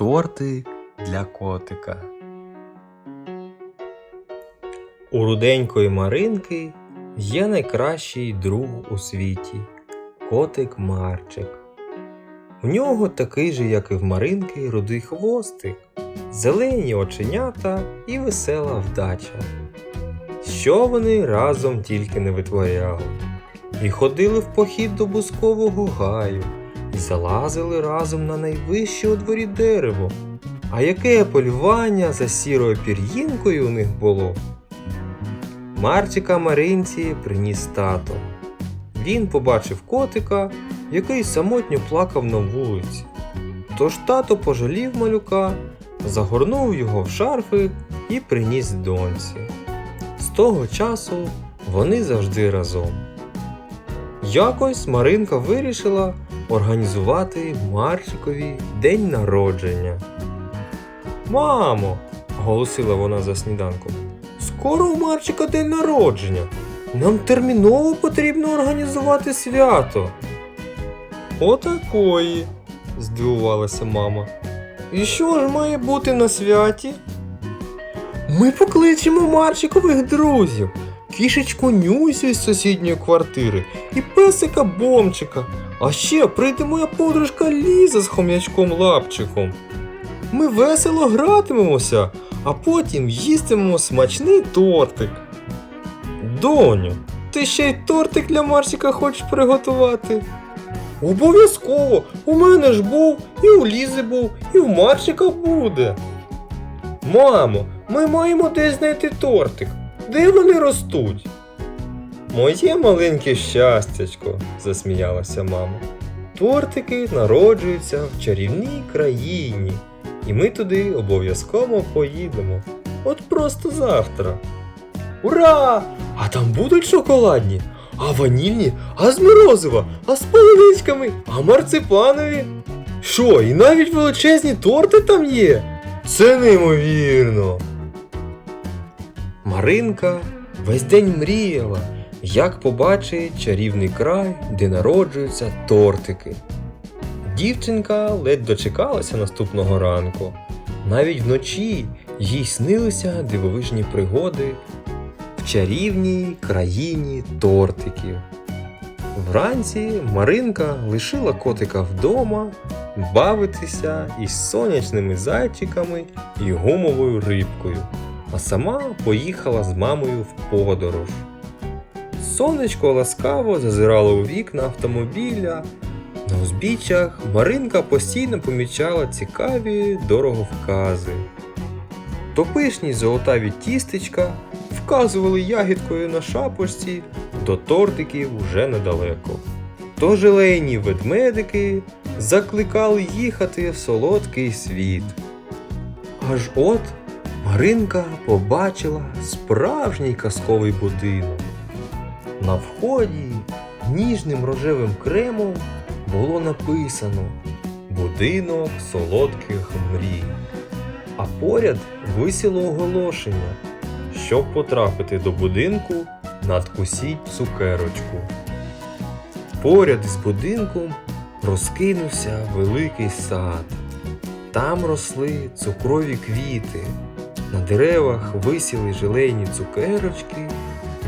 Торти для котика. У руденької Маринки є найкращий друг у світі котик Марчик. У нього такий же, як і в Маринки, рудий хвостик, зелені оченята і весела вдача. Що вони разом тільки не витворяли. І ходили в похід до бускового гаю, залазили разом на найвище у дворі дерево. А яке полювання за сірою пір'їнкою у них було? Марчика Маринці приніс тато. Він побачив котика, який самотньо плакав на вулиці. Тож тато пожалів малюка, загорнув його в шарфик і приніс доньці. З того часу вони завжди разом. Якось Маринка вирішила організувати Марчикові день народження. Мамо, оголосила вона за сніданком. Скоро у Марчика день народження. Нам терміново потрібно організувати свято. Отакої, здивувалася мама. І що ж має бути на святі? Ми покличемо Марчикових друзів, кішечку Нюсю із сусідньої квартири і песика Бомчика. А ще прийде моя подружка Ліза з хом'ячком лапчиком. Ми весело гратимемося, а потім їстимемо смачний тортик. Доню, ти ще й тортик для Марсіка хочеш приготувати? Обов'язково! У мене ж був, і у Лізи був, і в Марчика буде. Мамо, ми маємо десь знайти тортик. Де вони ростуть? Моє маленьке щастячко, засміялася мама. Тортики народжуються в чарівній країні, і ми туди обов'язково поїдемо. От просто завтра. Ура! А там будуть шоколадні, а ванільні, а з морозива, а з полуничками, а марципанові. Що, і навіть величезні торти там є? Це неймовірно. Маринка весь день мріяла, як побачить чарівний край, де народжуються тортики. Дівчинка ледь дочекалася наступного ранку. Навіть вночі їй снилися дивовижні пригоди в чарівній країні тортиків. Вранці Маринка лишила котика вдома бавитися із сонячними зайчиками і гумовою рибкою, а сама поїхала з мамою в подорож. Сонечко ласкаво зазирало у вікна автомобіля. На узбіччях Маринка постійно помічала цікаві дороговкази. То пишні золотаві тістечка вказували ягідкою на шапочці до тортиків уже недалеко. То желейні ведмедики закликали їхати в солодкий світ. Аж от Маринка побачила справжній казковий будинок. На вході ніжним рожевим кремом було написано Будинок солодких мрій. А поряд висіло оголошення. Щоб потрапити до будинку, надкусіть цукерочку. Поряд із будинком розкинувся великий сад. Там росли цукрові квіти, на деревах висіли желейні цукерочки,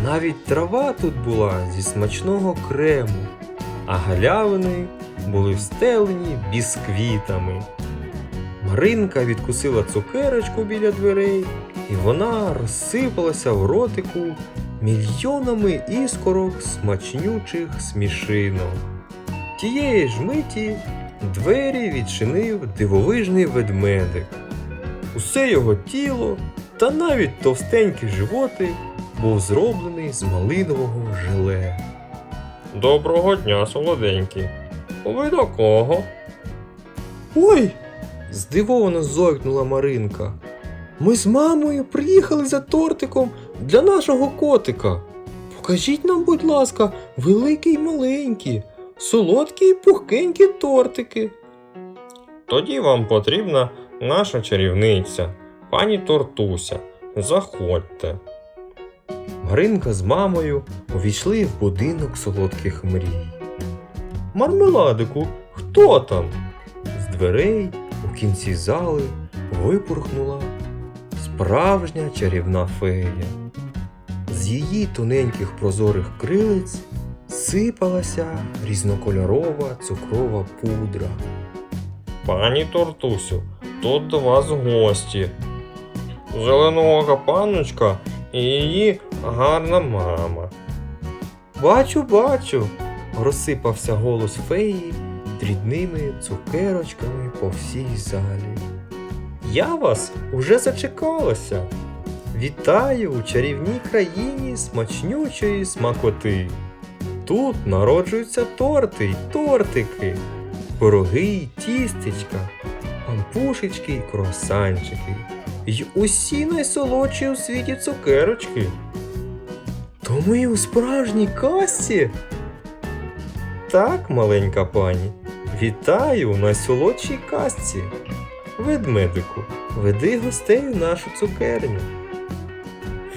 навіть трава тут була зі смачного крему, а галявини були встелені бісквітами. Маринка відкусила цукерочку біля дверей, і вона розсипалася в ротику мільйонами іскорок смачнючих смішинок. Тієї ж миті двері відчинив дивовижний ведмедик. Усе його тіло та навіть товстенький животик був зроблений з малинового желе. Доброго дня, солоденький. Ви до кого? Ой! здивовано зойкнула Маринка. Ми з мамою приїхали за тортиком для нашого котика. Покажіть нам, будь ласка, великі й маленькі, солодкі й пухкенькі тортики. Тоді вам потрібна наша чарівниця, пані Тортуся. Заходьте. Маринка з мамою увійшли в будинок солодких мрій. Мармеладику, хто там? З дверей у кінці зали випорхнула справжня чарівна фея. З її тоненьких прозорих крилиць сипалася різнокольорова цукрова пудра. Пані Тортусю, тут до вас гості. Зеленога панночка і її гарна мама. Бачу, бачу, розсипався голос феї дрібними цукерочками по всій залі. Я вас уже зачекалася. Вітаю у чарівній країні смачнючої смакоти. Тут народжуються торти й тортики, пироги й тістечка, пампушечки й круасанчики, й усі найсолодші у світі цукерочки. То ми у справжній касті? Так, маленька пані, вітаю у найсолодшій касті. Ведмедику, веди гостей у нашу цукерню.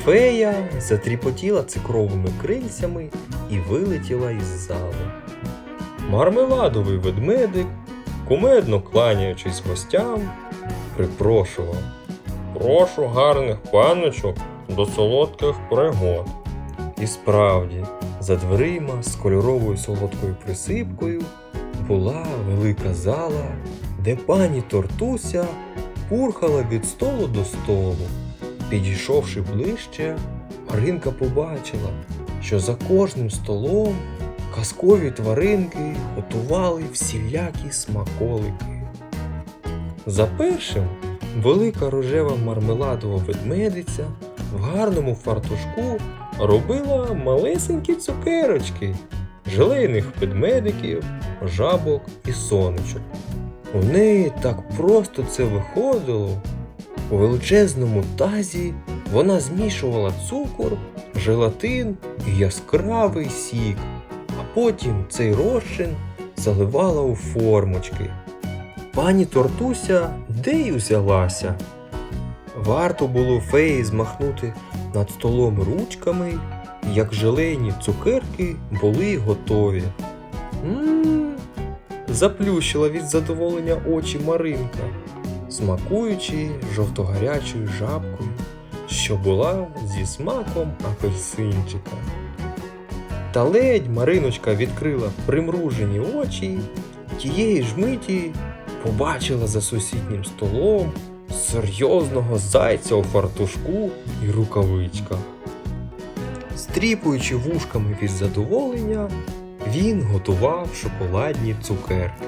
Фея затріпотіла цукровими крильцями і вилетіла із залу. Мармеладовий ведмедик, кумедно кланяючись гостям, припрошував. Прошу гарних панночок до солодких пригод. І справді, за дверима з кольоровою солодкою присипкою була велика зала, де пані Тортуся пурхала від столу до столу. Підійшовши ближче, Маринка побачила, що за кожним столом казкові тваринки готували всілякі смаколики. За першим велика рожева мармеладова ведмедиця в гарному фартушку робила малесенькі цукерочки, желейних ведмедиків, жабок і сонечок. У неї так просто це виходило. У величезному тазі вона змішувала цукор, желатин і яскравий сік, потім цей розчин заливала у формочки. Пані Тортуся де й узялася? Варто було феї змахнути над столом ручками, як желейні цукерки були готові. М, заплющила від задоволення очі Маринка, смакуючи жовтогарячою жабкою, що була зі смаком апельсинчика. Та ледь Мариночка відкрила примружені очі, тієї ж миті побачила за сусіднім столом серйозного зайця у фартушку і рукавичках. Стріпуючи вушками від задоволення, він готував шоколадні цукерки.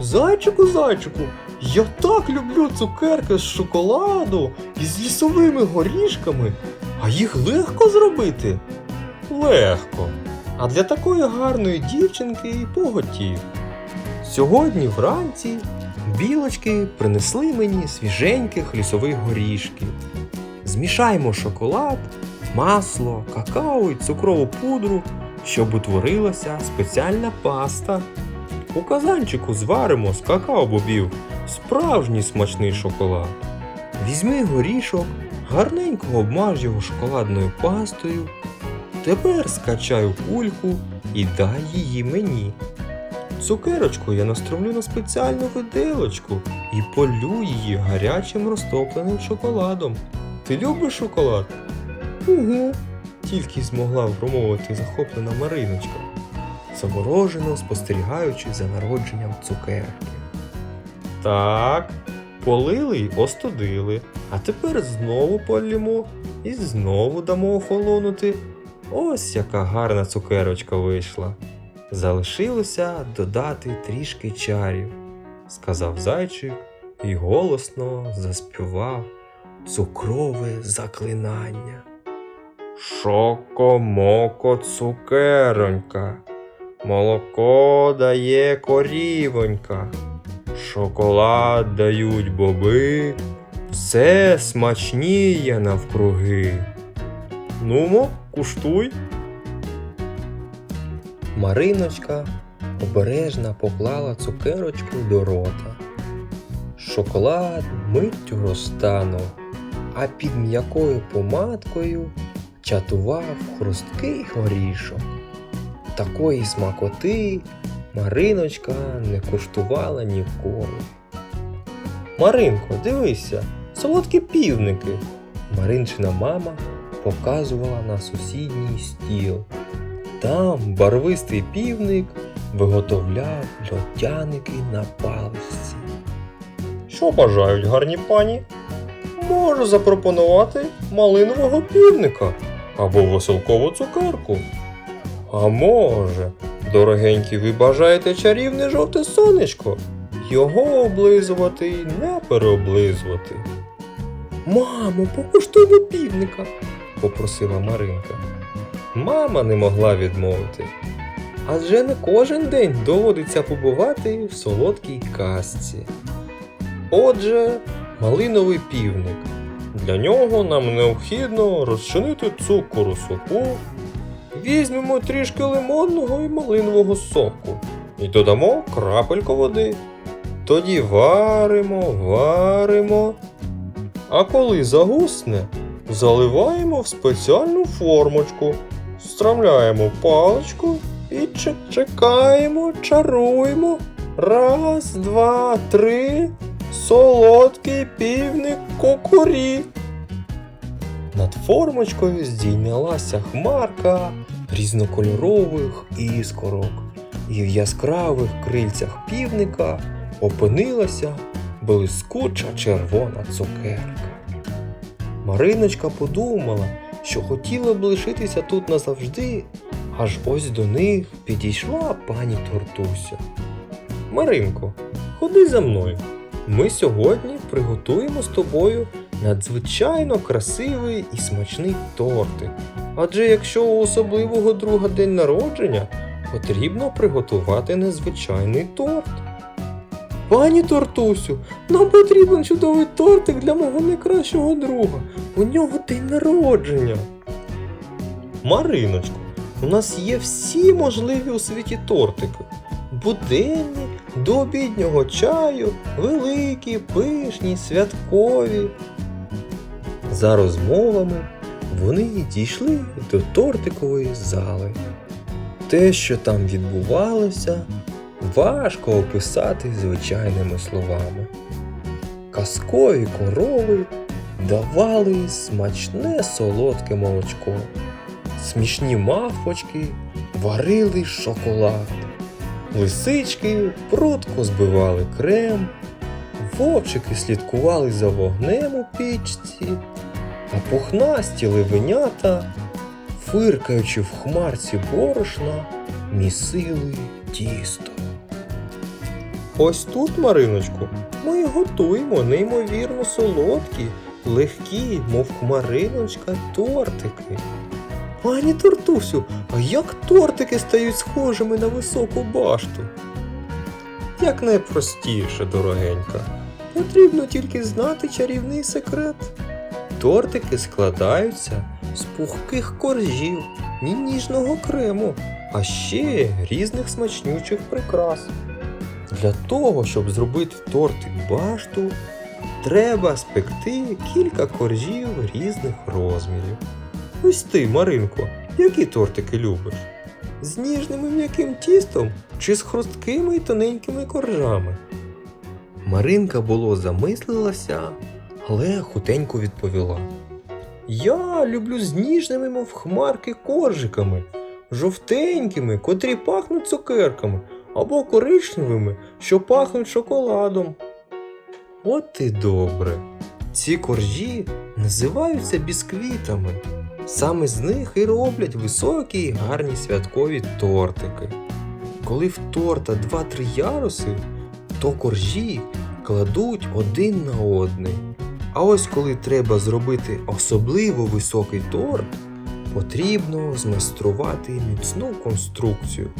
Зайчику, зайчику, я так люблю цукерки з шоколаду і з лісовими горішками, а їх легко зробити. Легко. А для такої гарної дівчинки і поготів. Сьогодні вранці білочки принесли мені свіженьких лісових горішків. Змішаємо шоколад, масло, какао і цукрову пудру, щоб утворилася спеціальна паста. У казанчику зваримо з какао-бобів справжній смачний шоколад. Візьми горішок, гарненько обмаж його шоколадною пастою. Тепер скачай у кульку і дай її мені. Цукерочку я настромлю на спеціальну виделочку і полю її гарячим розтопленим шоколадом. Ти любиш шоколад? Угу. Тільки змогла промовити захоплена Мариночка, заворожено спостерігаючи за народженням цукерки. Так, полили й остудили, а тепер знову полімо і знову дамо охолонути. Ось яка гарна цукерочка вийшла. Залишилося додати трішки чарів, сказав зайчик і голосно заспівав цукрове заклинання. Шоко-моко цукеронька, молоко дає корівонька, шоколад дають боби, все смачніє навкруги. Нумо, куштуй. Мариночка обережно поклала цукерочку до рота. Шоколад миттю розтанув, а під м'якою помадкою чатував хрусткий горішок. Такої смакоти Мариночка не куштувала ніколи. Маринко, дивися, солодкі півники. Маринчина мама показувала на сусідній стіл. Там барвистий півник виготовляв льодяники на паличці. Що бажають гарні пані? Можу запропонувати малинового півника або веселкову цукерку. А може, дорогенькі, ви бажаєте чарівне жовте сонечко? Його облизувати і не переоблизувати. Мамо, покуштуймо півника, попросила Маринка. Мама не могла відмовити. Адже не кожен день доводиться побувати в солодкій казці. Отже, малиновий півник. Для нього нам необхідно розчинити цукор у соку. Візьмемо трішки лимонного і малинового соку і додамо крапельку води. Тоді варимо, варимо. А коли загусне, заливаємо в спеціальну формочку, стравляємо паличку і чекаємо, чаруємо. Раз, два, три. Солодкий півник кукурі. Над формочкою здійнялася хмарка різнокольорових іскорок, і в яскравих крильцях півника опинилася блискуча червона цукерка. Мариночка подумала, що хотіла б лишитися тут назавжди, аж ось до них підійшла пані Тортуся. Маринко, ходи за мною. Ми сьогодні приготуємо з тобою надзвичайно красивий і смачний тортик. Адже якщо у особливого друга день народження, потрібно приготувати незвичайний торт. Пані Тортусю, нам потрібен чудовий тортик для мого найкращого друга. У нього день народження. Мариночко, у нас є всі можливі у світі тортики. Буденні, до обіднього чаю, великі, пишні, святкові. За розмовами вони дійшли до тортикової зали. Те, що там відбувалося, важко описати звичайними словами. Казкові корови давали смачне солодке молочко. Смішні мавпочки варили шоколад. Лисички прудко збивали крем, вовчики слідкували за вогнем у пічці, а пухнасті левенята, фиркаючи в хмарці борошна, місили тісто. Ось тут, Мариночку, ми і готуємо неймовірно солодкі, легкі, мов хмариночка, тортики. Пані Тортусю, а як тортики стають схожими на високу башту? Як найпростіше, дорогенька. Потрібно тільки знати чарівний секрет. Тортики складаються з пухких коржів ніжного крему, а ще різних смачнючих прикрас. Для того, щоб зробити тортик башту, треба спекти кілька коржів різних розмірів. Ось ти, Маринко, які тортики любиш? З ніжним і м'яким тістом чи з хрусткими і тоненькими коржами? Маринка було замислилася, але хутенько відповіла. Я люблю з ніжними, мов хмарки коржиками, жовтенькими, котрі пахнуть цукерками, або коричневими, що пахнуть шоколадом. От і добре. Ці коржі називаються бісквітами. Саме з них і роблять високі й гарні святкові тортики. Коли в торта 2-3 яруси, то коржі кладуть один на одний. А ось коли треба зробити особливо високий торт, потрібно змайструвати міцну конструкцію,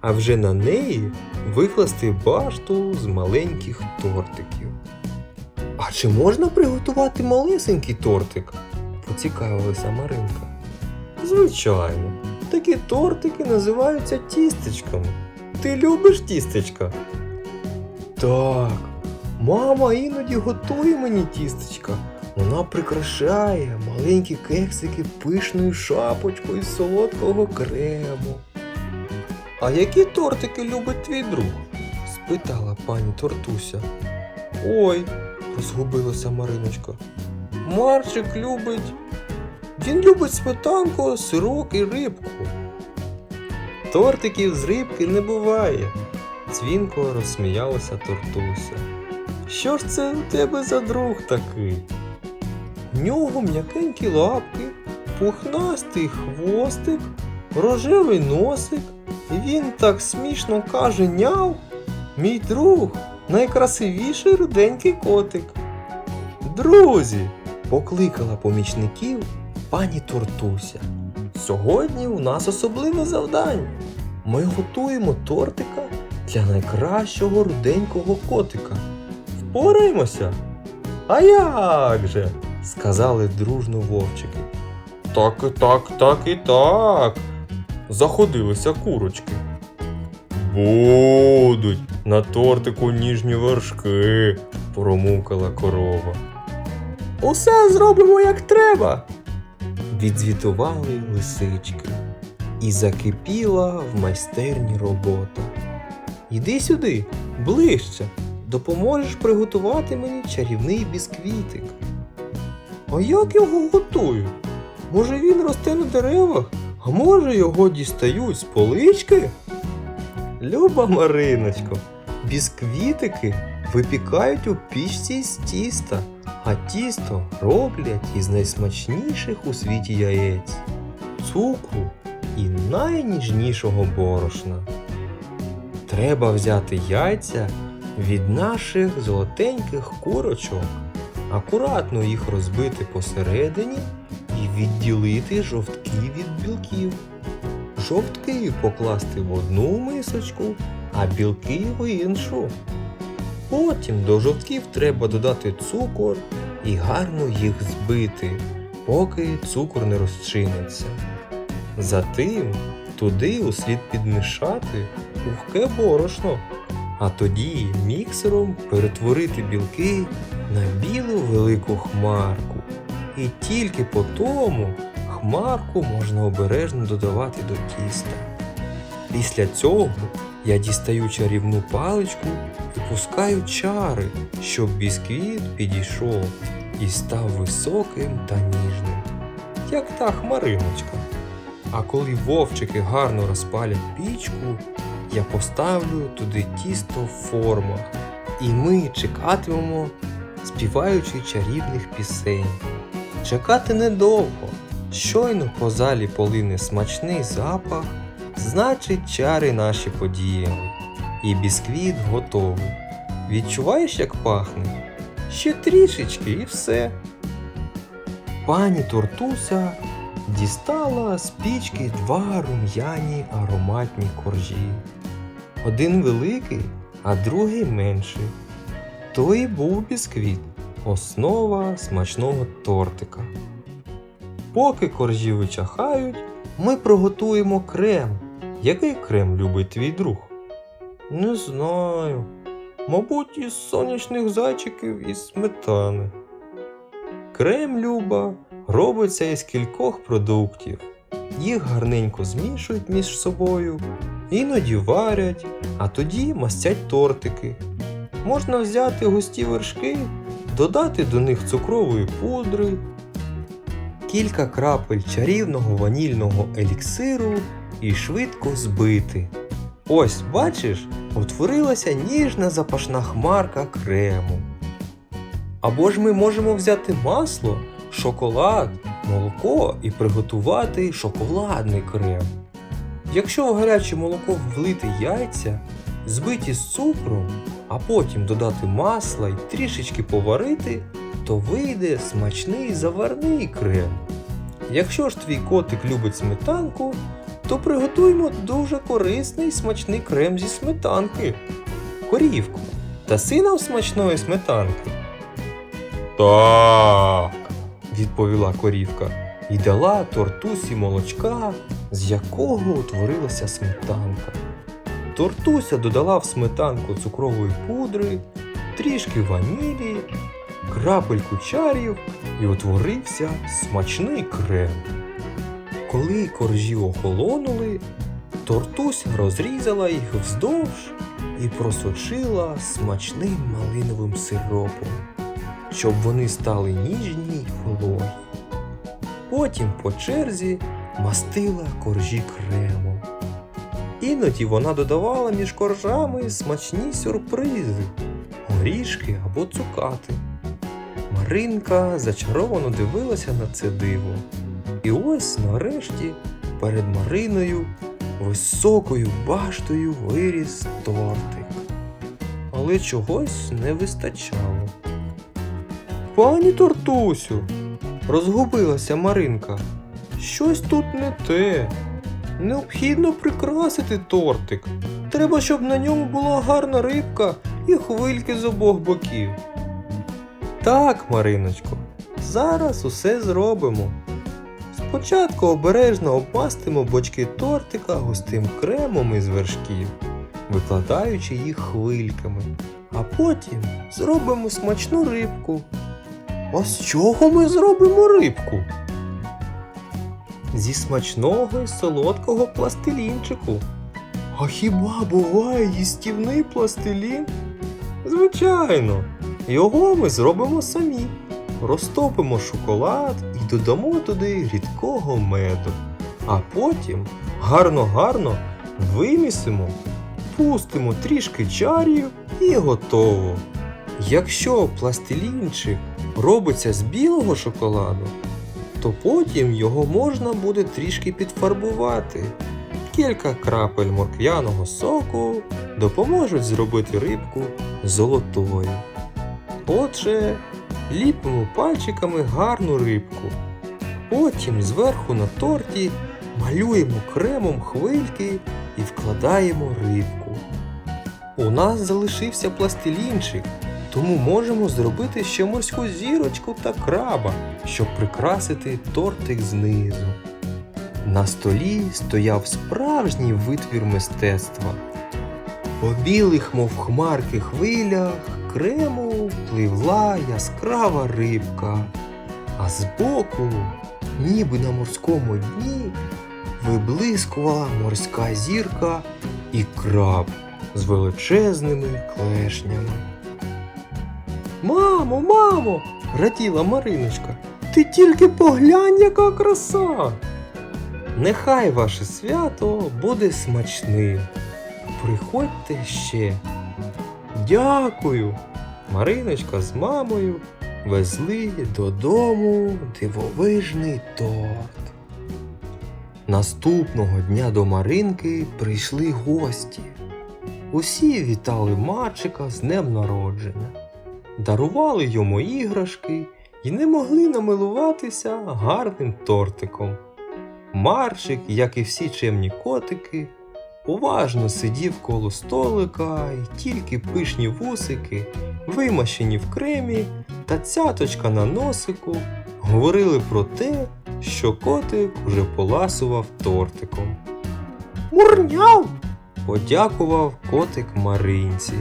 а вже на неї викласти башту з маленьких тортиків. А чи можна приготувати малесенький тортик? поцікавилася Маринка. Звичайно, такі тортики називаються тістечками. Ти любиш тістечка? Так, мама іноді готує мені тістечка. Вона прикрашає маленькі кексики пишною шапочкою з солодкого крему. А які тортики любить твій друг? спитала пані Тортуся. Ой, розгубилася Мариночка. Марчик любить. Він любить сметанку, сирок і рибку. Тортиків з рибки не буває. Цвінко розсміялася Тортуся. Що ж це у тебе за друг такий? В нього м'якенькі лапки, пухнастий хвостик, рожевий носик, і він так смішно каже няв. Мій друг найкрасивіший руденький котик. Друзі, покликала помічників пані Тортуся. Сьогодні у нас особливе завдання. Ми готуємо тортика для найкращого руденького котика. Впораємося? А як же? сказали дружно вовчики. Так і так, так і так. Заходилися курочки. Будуть на тортику ніжні вершки, промукала корова. Усе зробимо як треба. Відзвітували лисички, і закипіла в майстерні робота. Іди сюди, ближче, допоможеш приготувати мені чарівний бісквітик. А як його готують? Може він росте на деревах, може його дістають з полички? Люба Мариночко, бісквітики випікають у пічці з тіста, а тісто роблять із найсмачніших у світі яєць, цукру і найніжнішого борошна. Треба взяти яйця від наших золотеньких курочок, акуратно їх розбити посередині відділити жовтки від білків. Жовтки покласти в одну мисочку, а білки в іншу. Потім до жовтків треба додати цукор і гарно їх збити, поки цукор не розчиниться. Затим туди услід підмішати пухке борошно, а тоді міксером перетворити білки на білу велику хмарку. І тільки по тому хмарку можна обережно додавати до тіста. Після цього я дістаю чарівну паличку і пускаю чари, щоб бісквіт підійшов і став високим та ніжним, як та хмариночка. А коли вовчики гарно розпалять пічку, я поставлю туди тісто в формах, і ми чекатимемо, співаючи чарівних пісень. Чекати недовго. Щойно по залі полине смачний запах, значить чари наші подіяли. І бісквіт готовий. Відчуваєш, як пахне? Ще трішечки і все. Пані Тортуся дістала з пічки два рум'яні ароматні коржі. Один великий, а другий менший. То і був бісквіт, основа смачного тортика. Поки коржі вичахають, ми приготуємо крем. Який крем любить твій друг? Не знаю. Мабуть, із сонячних зайчиків і сметани. Крем Люба робиться із кількох продуктів. Їх гарненько змішують між собою, іноді варять, а тоді мастять тортики. Можна взяти густі вершки, додати до них цукрової пудри, кілька крапель чарівного ванільного еліксиру і швидко збити. Ось, бачиш, утворилася ніжна запашна хмарка крему. Або ж ми можемо взяти масло, шоколад, молоко і приготувати шоколадний крем. Якщо в гаряче молоко влити яйця, збиті з цукром, а потім додати масла і трішечки поварити, то вийде смачний заварний крем. Якщо ж твій котик любить сметанку, то приготуємо дуже корисний смачний крем зі сметанки. Корівку та сина смачної сметанки. Так, відповіла корівка і дала тортусі молочка, з якого утворилася сметанка. Тортуся додала в сметанку цукрової пудри, трішки ванілі, крапельку чарів і утворився смачний крем. Коли коржі охолонули, Тортуся розрізала їх вздовж і просочила смачним малиновим сиропом, щоб вони стали ніжні й вологі. Потім по черзі мастила коржі кремом. Іноді вона додавала між коржами смачні сюрпризи, горішки або цукати. Маринка зачаровано дивилася на це диво. І ось нарешті перед Мариною високою баштою виріс тортик. Але чогось не вистачало. Пані Тортусю, розгубилася Маринка. Щось тут не те. Необхідно прикрасити тортик. Треба, щоб на ньому була гарна рибка і хвильки з обох боків. Так, Мариночко, зараз усе зробимо. Спочатку обережно обмастимо бочки тортика густим кремом із вершків, викладаючи їх хвильками, а потім зробимо смачну рибку. А з чого ми зробимо рибку? Зі смачного й солодкого пластилінчику. А хіба буває їстівний пластилін? Звичайно, його ми зробимо самі. Розтопимо шоколад і додамо туди рідкого меду. А потім гарно-гарно вимісимо, пустимо трішки чарів і готово. Якщо пластилінчик робиться з білого шоколаду, то потім його можна буде трішки підфарбувати. Кілька крапель морквяного соку допоможуть зробити рибку золотою. Отже, ліпимо пальчиками гарну рибку. Потім зверху на торті малюємо кремом хвильки і вкладаємо рибку. У нас залишився пластилінчик, тому можемо зробити ще морську зірочку та краба, щоб прикрасити тортик знизу. На столі стояв справжній витвір мистецтва. По білих, мов хмарки хвилях, крему пливла яскрава рибка, а збоку, ніби на морському дні, виблискувала морська зірка і краб з величезними клешнями. Мамо, мамо, раділа Мариночка, ти тільки поглянь, яка краса. Нехай ваше свято буде смачним. Приходьте ще. Дякую. Мариночка з мамою везли додому дивовижний торт. Наступного дня до Маринки прийшли гості. Усі вітали Марчика з днем народження, дарували йому іграшки і не могли намилуватися гарним тортиком. Марчик, як і всі чемні котики, уважно сидів коло столика, і тільки пишні вусики, вимащені в кремі та цяточка на носику, говорили про те, що котик уже поласував тортиком. Мурняв! подякував котик Маринці.